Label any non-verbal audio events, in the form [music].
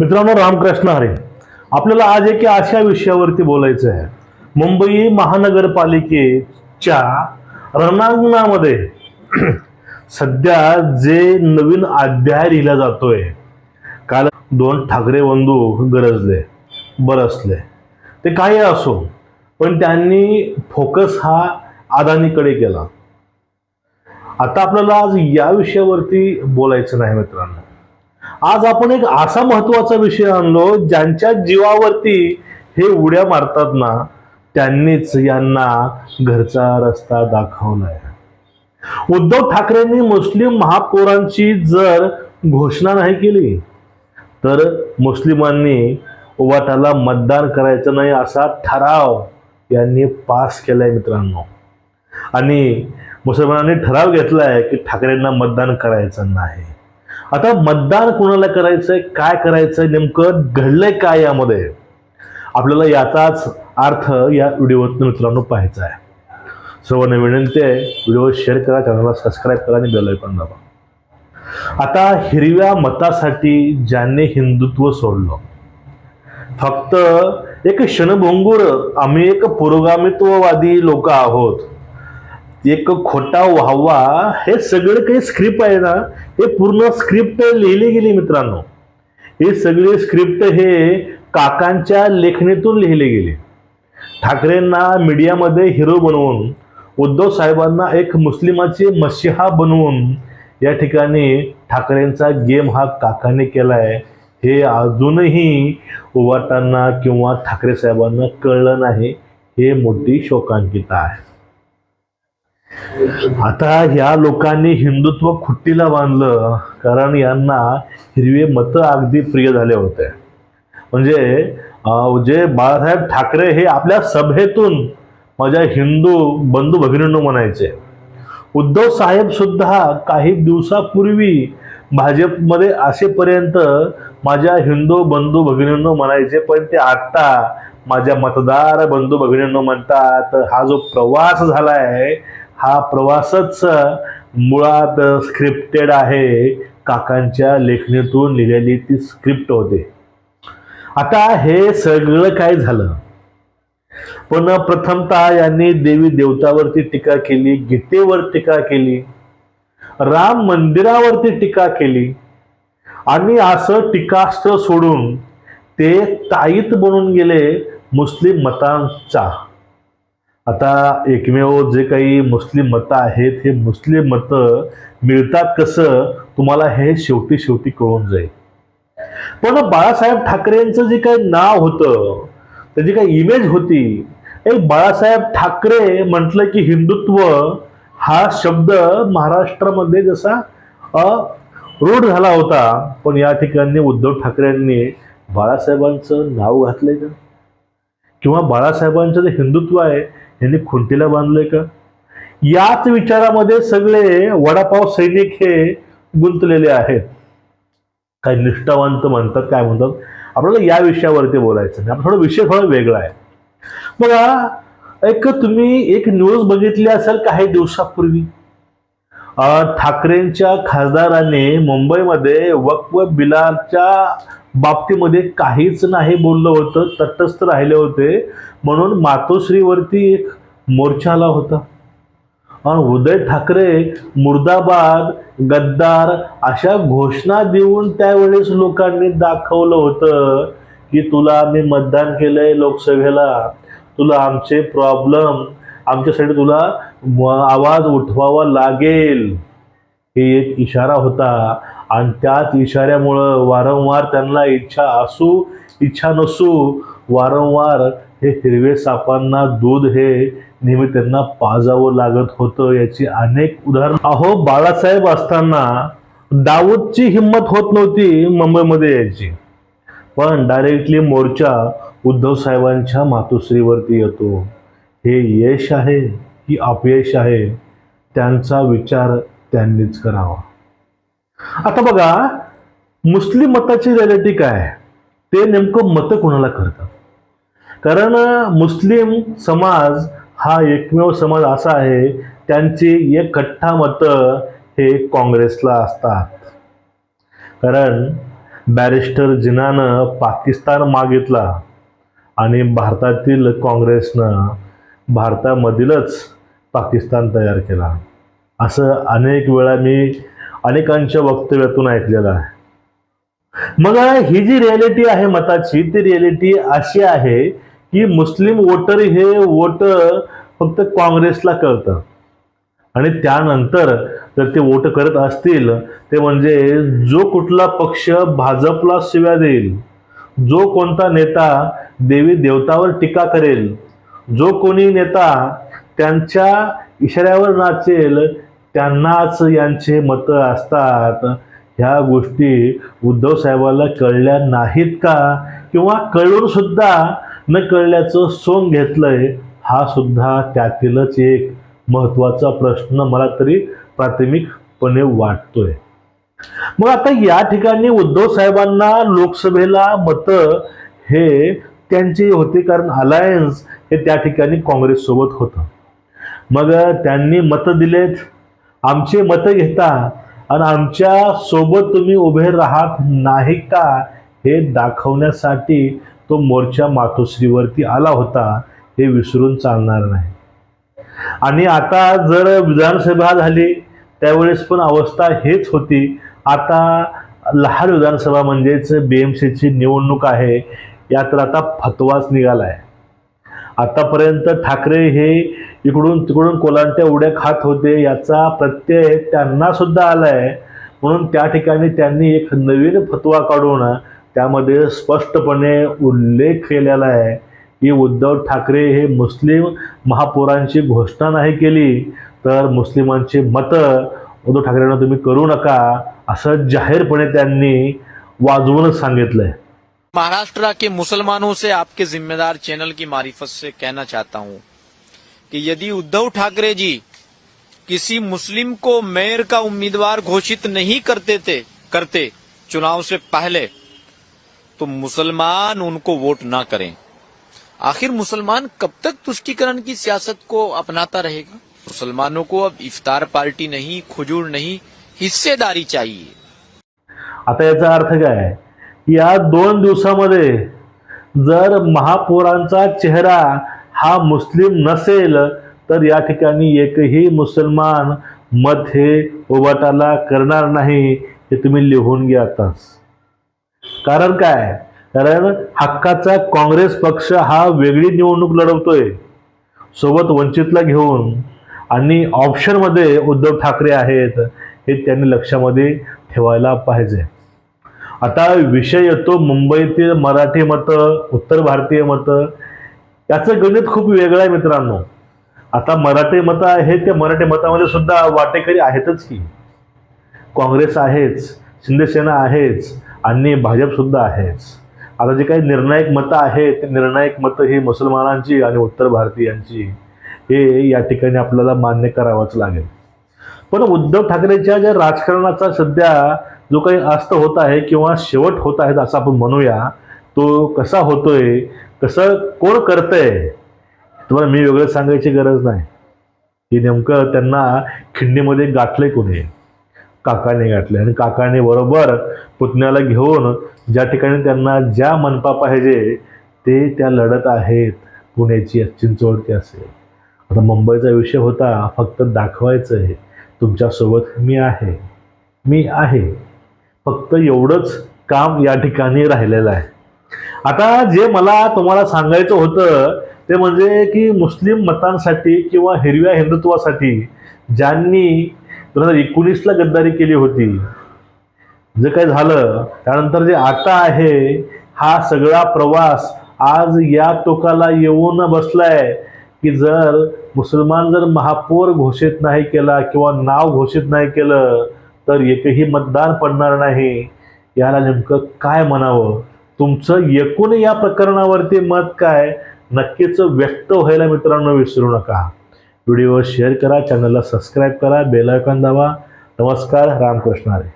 मित्रांनो रामकृष्ण हरे. आपल्याला आज एक अशा विषयावरती बोलायचं आहे. मुंबई महानगरपालिकेच्या रणांगणामध्ये [clears throat] सध्या जे नवीन अध्याय लिहिला जातोय काल दोन ठाकरे बंधू गरजले बरसले ते काही असो पण त्यांनी फोकस हा अदानीकडे केला. आता आपल्याला आज या विषयावरती बोलायचं नाही मित्रांनो. आज आपण एक असा महत्त्वाचा विषय आणलो ज्यांच्या जीवावरती हे उड्या मारतात ना त्यांनीच यांना घरचा रस्ता दाखवलाय. उद्धव ठाकरेंनी मुस्लिम महापौरांची जर घोषणा नाही केली तर मुस्लिमांनी उवाटाला मतदान करायचं नाही असा ठराव यांनी पास केलाय मित्रांनो. आणि मुसलमानांनी ठराव घेतलाय की ठाकरेंना मतदान करायचं नाही. आता मतदान कोणाला करायचंय काय करायचंय नेमकं घडलंय काय यामध्ये? आपल्याला याचाच अर्थ या व्हिडिओतून मित्रांनो पाहायचा आहे. सर्वांना विनंती आहे व्हिडिओ शेअर करा चॅनलला सबस्क्राईब करा आणि बेल ऐकून दाबा. आता हिरव्या मतासाठी ज्यांनी हिंदुत्व सोडलं फक्त एक क्षणभंगूर आम्ही एक पुरोगामित्ववादी लोक आहोत. एक खोटा व्हावा हे सगळं काही स्क्रिप्ट आहे ना हे पूर्ण स्क्रिप्ट लिहिली गेली मित्रांनो? हे सगळे स्क्रिप्ट हे काकांच्या लेखणीतून लिहिले गेले. ठाकरेंना मीडियामध्ये हिरो बनवून उद्धव साहेबांना एक मुस्लिमाचे मशिहा बनवून या ठिकाणी ठाकरेंचा गेम हा काकाने केलाय. हे अजूनही उवाटांना किंवा ठाकरे साहेबांना कळलं नाही हे मोठी शोकांकिता आहे. आता ह्या लोकांनी हिंदुत्व खुट्टीला बांधलं कारण यांना हिरवे मत अगदी प्रिय झाले होते. म्हणजे जे बाळासाहेब ठाकरे हे आपल्या सभेतून माझ्या हिंदू बंधू भगिनींनो म्हणायचे उद्धव साहेब सुद्धा काही दिवसापूर्वी भाजपमध्ये असेपर्यंत माझ्या हिंदू बंधू भगिनींनो म्हणायचे पण ते आता माझ्या मतदार बंधू भगिनींनो म्हणतात हा जो प्रवास झालाय हा प्रवासच मुळात स्क्रिप्टेड आहे. काकांच्या लेखणीतून लिहिलेली ती स्क्रिप्ट होते. आता हे सगळं काय झालं? पण प्रथमतः यांनी देवी देवतावरती टीका केली गीतेवर टीका केली राम मंदिरावरती टीका केली आणि असं टीकास्त्र सोडून ते ताईत बनून गेले मुस्लिम मतांचा. आता एकमेव जे काही मुस्लिम मतं आहेत हे मुस्लिम मतं मिळतात कसं? तुम्हाला हे शेवटी शेवटी कळून जाईल. पण बाळासाहेब ठाकरेंचं जे काही नाव होतं त्याची काही इमेज होती एक बाळासाहेब ठाकरे म्हटलं की हिंदुत्व हा शब्द महाराष्ट्रामध्ये जसा रूढ झाला होता पण या ठिकाणी उद्धव ठाकरेंनी बाळासाहेबांचं नाव घातलंय का? किंवा बाळासाहेबांचं जे हिंदुत्व आहे यांनी खुंटीला बांधलंय का? याच विचारामध्ये सगळे वडापाव सैनिक हे गुंतलेले आहेत. काही निष्ठावंत म्हणतात काय म्हणतात? आपल्याला या विषयावरती बोलायचं नाही. आपला थोडा विषय थोडा वेगळा आहे. बघा एक तुम्ही एक न्यूज बघितली असेल काही दिवसापूर्वी. ठाकरेंच्या खासदाराने मुंबईमध्ये वक्फ बिलाच्या बाबतीमध्ये काहीच नाही बोललं होतं तटस्थ राहिले होते. म्हणून मातोश्रीवरती एक मोर्चा आला होता. आणि उदय ठाकरे मुर्दाबाद गद्दार अशा घोषणा देऊन त्यावेळेस लोकांनी दाखवलं होतं की तुला आम्ही मतदान केलंय लोकसभेला. तुला आमचे प्रॉब्लेम आमच्यासाठी तुला आवाज उठवावा लागेल. हे एक इशारा होता. आणि त्याच इशाऱ्यामुळं वारंवार त्यांना इच्छा असू इच्छा नसू वारंवार हे हिरवे सापांना दूध हे नेहमी त्यांना पाजावं लागत होतं याची अनेक उदाहरण. अहो बाळासाहेब असताना दाऊदची हिंमत होत नव्हती मुंबईमध्ये यायची. पण डायरेक्टली मोर्चा उद्धव साहेबांच्या मातोश्रीवरती येतो. हे यश आहे की अपयश आहे त्यांचा विचार त्यांनीच करावा. आता बघा मुस्लिम मताची रियालिटी काय ते नेमकं मतं कोणाला करतात? कारण मुस्लिम समाज हा एकमेव समाज असा आहे त्यांची एक कठ्ठा मतं हे काँग्रेसला असतात. कारण बॅरिस्टर जिनानं पाकिस्तान मागितला आणि भारतातील काँग्रेसनं भारतामधीलच पाकिस्तान तयार केला. असं अनेक वेळा मी अनेकांच्या वक्तव्यातून ऐकलेलं आहे. मग ही जी रियालिटी आहे मताची ती रियालिटी अशी आहे की मुस्लिम वोटर हे वोट फक्त काँग्रेसला कळतं. आणि त्यानंतर जर ते वोट करत असतील ते म्हणजे जो कुठला पक्ष भाजपला शिव्या देईल जो कोणता नेता देवी देवतावर टीका करेल जो कोणी नेता त्यांच्या इशाऱ्यावर नाचेल त्यांनाच यांचे मतं असतात. ह्या गोष्टी उद्धव साहेबाला कळल्या नाहीत का? किंवा कळून सुद्धा न कळल्याचं सोंग घेतलंय हा सुद्धा त्यातीलच एक महत्त्वाचा प्रश्न मला तरी प्राथमिकपणे वाटतोय. मग आता या ठिकाणी उद्धव साहेबांना लोकसभेला मतं हे त्यांची होती कारण अलायन्स हे त्या ठिकाणी काँग्रेस सोबत होतं. मग त्यांनी मतं दिलेत. आमचे मतं घेता आणि आमच्यासोबत तुम्ही उभे राहत नाही का हे दाखवण्यासाठी तो मोर्चा मातोश्रीवरती आला होता हे विसरून चालणार नाही. आणि आता जर विधानसभा झाली त्यावेळेस पण अवस्था हेच होती. आता लहान विधानसभा म्हणजेच बी एम सीची निवडणूक आहे यात तर आता फतवाच निघाला आहे आतापर्यंत ठाकरे हे इकडून तिकडून कोलांट्या उड्या खात होते याचा प्रत्यय त्यांना सुद्धा आलाय. म्हणून त्या ठिकाणी त्यांनी एक नवीन फतवा काढून त्यामध्ये स्पष्टपणे उल्लेख केलेला आहे की उद्धव ठाकरे हे मुस्लिम महापौरांची घोषणा नाही केली तर मुस्लिमांची मतं उद्धव ठाकरेंना तुम्ही करू नका असं जाहीरपणे त्यांनी वाजवूनच सांगितलं आहे महाराष्ट्र के मुसलमानों से आपके जिम्मेदार चैनल की मारिफत से कहना चाहता हूँ कि यदि उद्धव ठाकरे जी किसी मुस्लिम को मेयर का उम्मीदवार घोषित नहीं करते थे, करते चुनाव से पहले तो मुसलमान उनको वोट ना करें। आखिर मुसलमान कब तक तुष्टिकरण की सियासत को अपनाता रहेगा? मुसलमानों को अब इफ्तार पार्टी नहीं, खुजूर नहीं, हिस्सेदारी चाहिए। आता याचा अर्थ काय या दोन दिवसामध्ये जर महापौरांचा चेहरा हा मुस्लिम नसेल तर या ठिकाणी एकही मुसलमान मत हे उबाटाला करणार नाही हे तुम्ही लिहून घ्या आताच. कारण काय? कारण हक्काचा काँग्रेस पक्ष हा वेगळी निवडणूक लढवतोय. सोबत वंचितला घेऊन आणि ऑप्शनमध्ये उद्धव ठाकरे आहेत हे त्यांनी लक्षामध्ये ठेवायला पाहिजे. आता विषय येतो मुंबईतील मराठी मतं उत्तर भारतीय मतं. याचं गणित खूप वेगळं आहे मित्रांनो. आता मराठी मतं आहेत त्या मराठी मतामध्ये सुद्धा वाटेकरी आहेतच की. काँग्रेस आहेच शिंदेसेना आहेच आणि भाजपसुद्धा आहेच. आता जे काही निर्णायक मतं आहेत ते निर्णायक मतं ही मुसलमानांची आणि उत्तर भारतीयांची. हे या ठिकाणी आपल्याला मान्य करावंच लागेल. पण उद्धव ठाकरेच्या ज्या राजकारणाचा सध्या जो काही अस्त होत आहे किंवा शेवट होत आहेत असं आपण म्हणूया तो कसा होतोय कसं कोण करतंय तुम्हाला मी वेगळं सांगायची गरज नाही. की नेमकं त्यांना खिंडीमध्ये गाठले कोणी? काकाने गाठले आणि काकाने बरोबर पुतण्याला घेऊन ज्या ठिकाणी त्यांना ज्या मनपा पाहिजे ते त्या लढत आहेत. पुण्याची चिंचवडची असेल. आता मुंबईचा विषय होता फक्त दाखवायचं आहे तुमच्यासोबत मी आहे. मी आहे. फक्त एवढंच काम या ठिकाणी राहिलेलं आहे. आता जे मला तुम्हाला सांगायचं होतं ते म्हणजे की मुस्लिम मतांसाठी किंवा हिरव्या हिंदुत्वासाठी ज्यांनी दोन हजार एकोणीसला गद्दारी केली होती जे काही झालं त्यानंतर जे आता आहे हा सगळा प्रवास आज या टोकाला येऊन बसलाय की जर मुसलमान जर महापौर घोषित नाही केला किंवा नाव घोषित नाही केलं तर एकही मतदान पडणार नाही. याला नेमकं काय म्हणावं? तुमचं एकूण या प्रकरणावरती मत काय? नक्कीच व्यक्त व्हायला मित्रांनो विसरू नका. व्हिडिओ शेअर करा चॅनलला सबस्क्राईब करा बेल आयकॉन दाबा. नमस्कार रामकृष्ण हरी.